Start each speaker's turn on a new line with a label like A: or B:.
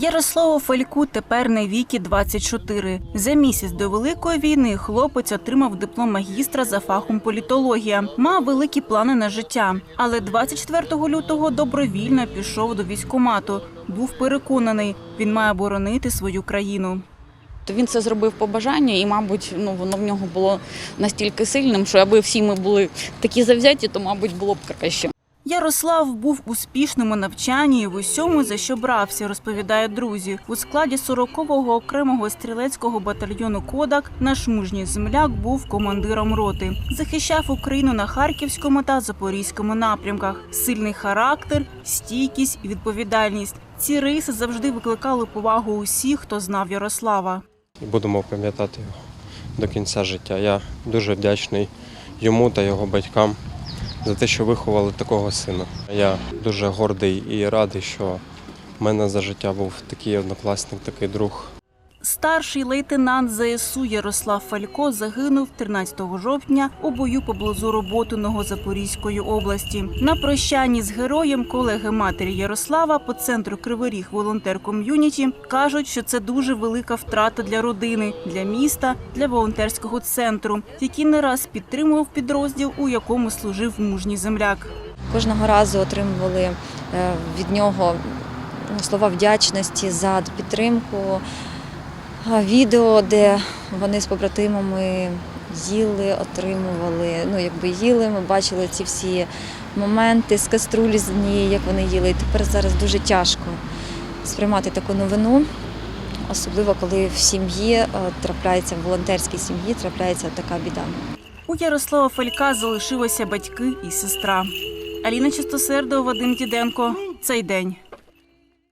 A: Ярославу Фальку тепер на віки 24. За місяць до великої війни хлопець отримав диплом магістра за фахом політологія. Мав великі плани на життя, але 24 лютого добровільно пішов до військкомату. Був переконаний, він має боронити свою країну.
B: Він це зробив по бажанню, і, мабуть, ну воно в нього було настільки сильним, що аби всі ми були такі завзяті, то мабуть було б краще.
A: Ярослав був успішним у навчанні і в усьому, за що брався, розповідають друзі. У складі 40-го окремого стрілецького батальйону Кодак наш мужній земляк був командиром роти. Захищав Україну на харківському та запорізькому напрямках. Сильний характер, стійкість і відповідальність. Ці риси завжди викликали повагу усіх, хто знав Ярослава.
C: будемо пам'ятати його до кінця життя. Я дуже вдячний йому та його батькам за те, що виховали такого сина. Я дуже гордий і радий, що в мене за життя був такий однокласник, такий друг.
A: Старший лейтенант ЗСУ Ярослав Фалько загинув 13 жовтня у бою поблизу Роботиного Запорізької області. На прощанні з героєм колеги матері Ярослава по центру Криворіг волонтер ком'юніті кажуть, що це дуже велика втрата для родини, для міста, для волонтерського центру, який не раз підтримував підрозділ, у якому служив мужній земляк.
D: Кожного разу отримували е, від нього слова вдячності за підтримку. Відео, де вони з побратимами їли, отримували, ну якби їли. Ми бачили ці всі моменти з каструлі з однієї, як вони їли. І тепер зараз дуже тяжко сприймати таку новину, особливо коли в сім'ї е, трапляється, в волонтерській сім'ї трапляється така біда.
A: У Ярослава Фалька залишилися батьки і сестра. Аліна Чистосердова, Вадим Діденко. Цей день.